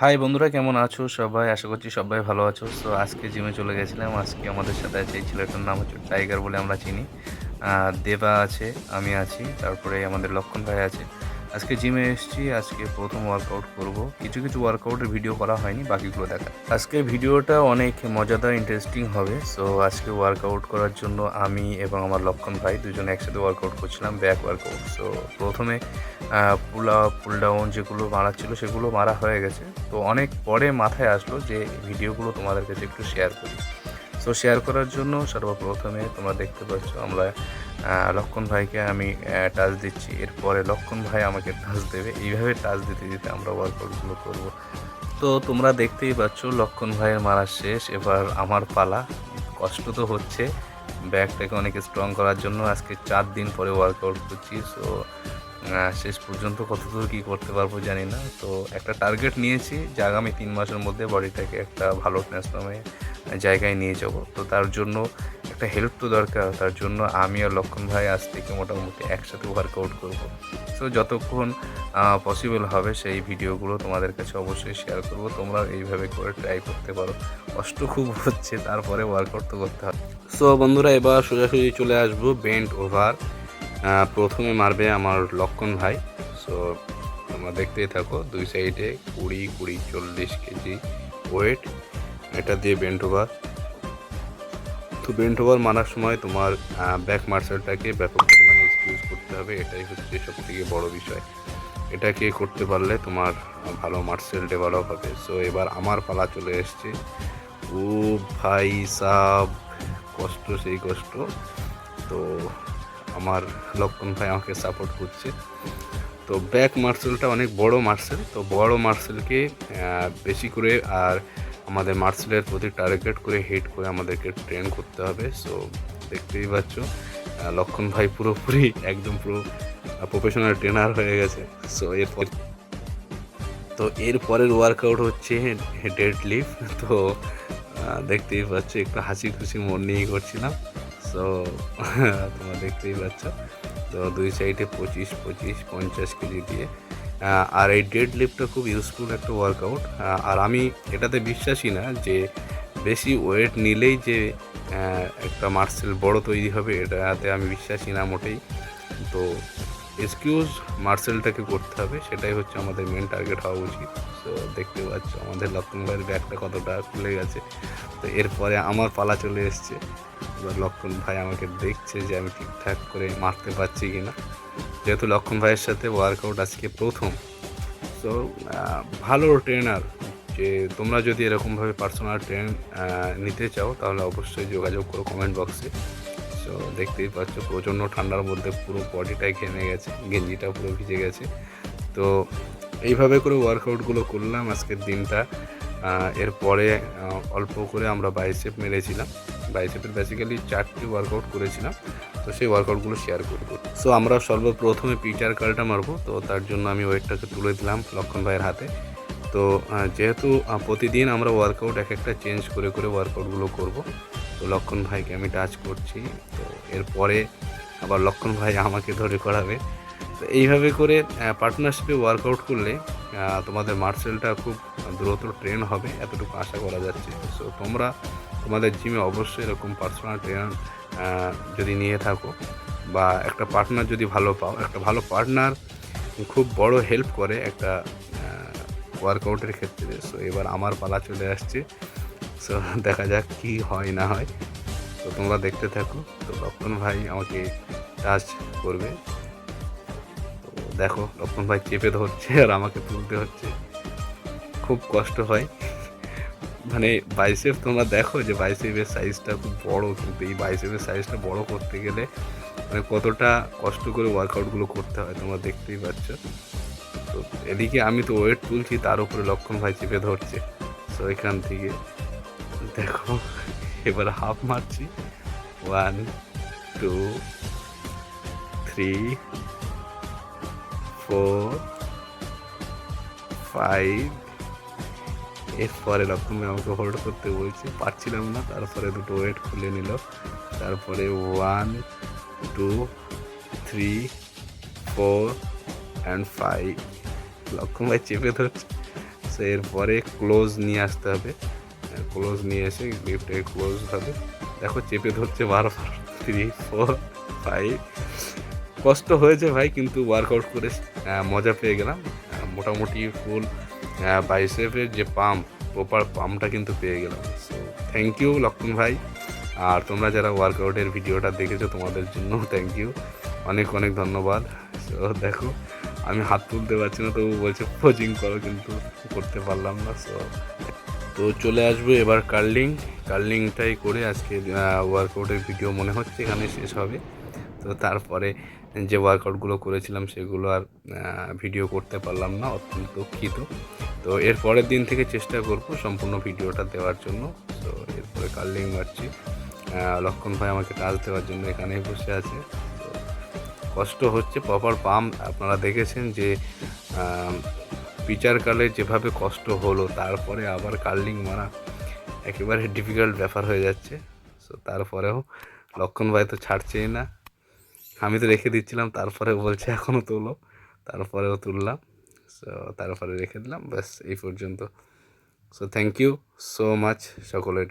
High বন্ধুরা, কেমন আছো সবাই? আশা করছি সবাই ভালো আছো। সো আজকে জিমে চলে গেছিলাম। আজকে আমাদের সাথে আছে, এই ছেলেটার নাম হচ্ছে টাইগার বলে আমরা চিনি। দেবা আছে, আমি আছি। তারপরে আমাদের লক্ষণ ভাই আছে। আজকে জিমে এসেছি, আজকে প্রথম ওয়ার্কআউট করব। কিছু কিছু ওয়ার্কআউটের ভিডিও করা হয়নি, বাকিগুলো দেখা আজকে ভিডিওটা অনেক মজাদার ইন্টারেস্টিং হবে। সো আজকে ওয়ার্কআউট করার জন্য আমি এবং আমার লক্ষণ ভাই দুজনে একসাথে ওয়ার্কআউট করছিলাম ব্যাক ওয়ার্কআউট সো প্রথমে পুল আপ পুল ডাউন যেগুলো মারা ছিল সেগুলো মারা হয়ে গেছে। তো অনেক পরে মাথায় আসলো যে ভিডিওগুলো তোমাদের কাছে একটু শেয়ার করি। সো শেয়ার করার জন্য সর্বপ্রথমে তোমরা দেখতে পাচ্ছ আমরা লক্ষণ ভাইকে আমি টাচ দিচ্ছি। এরপরে লক্ষণ ভাই আমাকে টাচ দেবে। এইভাবে টাচ দিতে দিতে আমরা ওয়ার্কআউটগুলো করব। তো তোমরা দেখতেই পাচ্ছ লক্ষণ ভাইয়ের মারা শেষ। এবার আমার পালা। কষ্ট তো হচ্ছে। ব্যাগটাকে অনেক স্ট্রং করার জন্য আজকে চার দিন পরে ওয়ার্কআউট করছি। সো শেষ পর্যন্ত কতদূর কী করতে পারব জানি না। তো একটা টার্গেট নিয়েছি যে আগামী তিন মাসের মধ্যে বডিটাকে একটা ভালো ট্রান্সফর্মে জায়গায় নিয়ে যাব। তো তার জন্য একটা হেল্প তো দরকার, তার জন্য আমি আর লক্ষণ ভাই আজ থেকে মোটামুটি একসাথে ওয়ার্কআউট করব। সো যতক্ষণ পসিবল হবে সেই ভিডিওগুলো তোমাদের কাছে অবশ্যই শেয়ার করব। তোমরা এইভাবে করে ট্রাই করতে পারো। কষ্ট খুব হচ্ছে, তারপরে ওয়ার্কআউট তো করতে হবে। সো বন্ধুরা, এবার সোজাসুজি চলে আসব বেন্ট ওভার প্রথমে মারবে আমার লক্ষণ ভাই। সো তোমরা দেখতেই থাকো, দুই সাইডে কুড়ি কুড়ি, চল্লিশ কেজি ওয়েট এটা দিয়ে বেন্ট ওভার তো বেন্ট ওভার মারার সময় তোমার ব্যাক মার্সেলটাকে ব্যাপক পরিমাণে ইউজ করতে হবে, এটাই হচ্ছে সব থেকে বড় বিষয়। এটাকে করতে পারলে তোমার ভালো মার্সেল ডেভেলপ হবে। সো এবার আমার পালা চলে এসছে। ও ভাই সাব, কষ্ট সেই কষ্ট। তো আমার লক্ষণ ভাই আমাকে সাপোর্ট করছে। তো ব্যাক মার্সেলটা অনেক বড় মার্সেল তো বড় মার্সেলকে বেশি করে আর আমাদের মার্সেলের প্রতি টার্গেট করে হিট করে আমাদেরকে ট্রেন করতে হবে। সো দেখতেই পাচ্ছ লক্ষণ ভাই পুরোপুরি একদম পুরো প্রফেশনাল ট্রেনার হয়ে গেছে। সো এরপর তো এর পরের ওয়ার্কআউট হচ্ছে ডেড লিফট তো দেখতেই পাচ্ছ, একটু হাসি খুশি মন নিয়েই করছিলাম। সো তোমরা দেখতেই পাচ্ছ। তো দুই সাইডে পঁচিশ পঁচিশ, পঞ্চাশ কেজি দিয়ে। আর এই ডেড লিফটটা খুব ইউজফুল একটা ওয়ার্কআউট আর আমি এটাতে বিশ্বাসী না যে বেশি ওয়েট নিলেই যে একটা মার্সেল বড় তৈরি হবে, এটাতে আমি বিশ্বাসী না মোটেই। তো এক্সকিউজ মার্সেলটাকে করতে হবে, সেটাই হচ্ছে আমাদের মেন টার্গেট হওয়া উচিত। তো দেখতে পাচ্ছ আমাদের লক্ষণ ভাইয়ের ব্যাগটা কতটা খুলে গেছে। তো এরপরে আমার পালা চলে এসছে। এবার লক্ষণ ভাই আমাকে দেখছে যে আমি ঠিকঠাক করে মারতে পারছি কি না যেহেতু লক্ষণ ভাইয়ের সাথে ওয়ার্কআউট আজকে প্রথম। সো ভালো ট্রেনার যে তোমরা যদি এরকমভাবে পার্সোনাল ট্রেন নিতে চাও, তাহলে অবশ্যই যোগাযোগ করো কমেন্ট বক্সে সো দেখতেই পাচ্ছ প্রচণ্ড ঠান্ডার মধ্যে পুরো বডিটাই ঘেমে গেছে গেঞ্জিটা পুরো ভিজে গেছে। তো, এইভাবে করে ওয়ার্কআউটগুলো করলাম আজকের দিনটা। এরপরে অল্প করে আমরা বাইসেপ মেরেছিলাম। বাইসেপের বেসিক্যালি চারটি ওয়ার্কআউট করেছিলাম, তো সেই ওয়ার্কআউটগুলো শেয়ার করব। সো আমরা সর্বপ্রথমে পিটার কালটা মারবো, তো তার জন্য আমি ওয়েটটাকে তুলে দিলাম লক্ষণ ভাইয়ের হাতে। তো যেহেতু প্রতিদিন আমরা ওয়ার্কআউট এক একটা চেঞ্জ করে করে ওয়ার্কআউটগুলো করব, তো লক্ষণ ভাইকে আমি টাচ করছি, তো এরপরে আবার লক্ষণ ভাই আমাকে ধরে করাবে। তো এইভাবে করে পার্টনারশিপে ওয়ার্কআউট করলে তোমাদের মার্সেলটা খুব দ্রুত ট্রেন হবে, এতটুকু আশা করা যাচ্ছে। সো তোমরা তোমাদের জিমে অবশ্যই এরকম পার্সোনাল ট্রেনার যদি নিয়ে থাকো বা একটা পার্টনার যদি ভালো পাও, একটা ভালো পার্টনার খুব বড় হেল্প করে একটা ওয়ার্কআউটের ক্ষেত্রে। সো এবার আমার পালা চলে আসছে। সো দেখা যাক কি হয় না হয়। তো তোমরা দেখতে থাকো। তো লক্ষণ ভাই আমাকে টাচ করবে। দেখো লক্ষণ ভাই চেপে ধরছে আর আমাকে তুলতে হচ্ছে। খুব কষ্ট হয়। মানে বাইসেপ তোমরা দেখো যে বাইসেপের সাইজটা খুব বড় কিন্তু এই বাইসেপের সাইজটা বড় করতে গেলে মানে কতটা কষ্ট করে ওয়ার্কআউটগুলো করতে হয় তোমরা দেখতেই পাচ্ছ। তো এদিকে আমি তো ওয়েট তুলছি, তার উপরে লক্ষণ ভাই চেপে ধরছে। সো এখান থেকে দেখো, এবার হাফ মারছি। One two three four five এরপরে ভাই আমাকে হোল্ড করতে বলছে। পারছিলাম না, তারপরে দুটো ওয়েট খুলে নিল। তারপরে one two three four and five Lakshman ভাই চেপে ধরছে। সো এরপরে ক্লোজ নিয়ে আসতে হবে। ক্লোজ নিয়ে এসে লিফটে ক্লোজ হবে। দেখো, চেপে ধরছে বারবার। থ্রি ফোর ফাইভ কষ্ট হয়েছে ভাই, কিন্তু ওয়ার্কআউট করে মজা পেয়ে গেলাম। মোটামুটি ফুল বাইসেপের যে পাম্প প্রপার পাম্পটা কিন্তু পেয়ে গেলাম। থ্যাংক ইউ লক্ষণ ভাই। আর তোমরা যারা ওয়ার্কআউটের ভিডিওটা দেখেছ, তোমাদের জন্য থ্যাংক ইউ অনেক অনেক ধন্যবাদ। সো দেখো, আমি হাত তুলতে পারছি না, তবু বলছে কোচিং করো, কিন্তু করতে পারলাম না। সো তো চলে আসব এবার কার্লিং কার্লিংটাই করে আজকে ওয়ার্কআউটের ভিডিও মনে হচ্ছে এখানে শেষ হবে। তো তারপরে যে ওয়ার্কআউটগুলো করেছিলাম সেগুলো আর ভিডিও করতে পারলাম না, অত্যন্ত দুঃখিত। তো এর পরের দিন থেকে চেষ্টা করব সম্পূর্ণ ভিডিওটা দেওয়ার জন্য। তো এরপরে কার্লিং মারছি। লক্ষণ ভাই আমাকে টাচ দেওয়ার জন্য এখানেই বসে আছে। কষ্ট হচ্ছে প্রপার পাম্প আপনারা দেখেছেন যে পিচার কালে যেভাবে কষ্ট হলো, তারপরে আবার কার্লিং মারা একেবারে ডিফিকাল্ট ব্যাপার হয়ে যাচ্ছে। সো তারপরেও লক্ষণ ভাই তো ছাড়ছেই না। আমি তো রেখে দিচ্ছিলাম, তারপরে বলছে এখনও তোলো। তারপরেও তুললাম সো তারপরে রেখে দিলাম, ব্যাস এই পর্যন্ত। So thank you so much সকলের।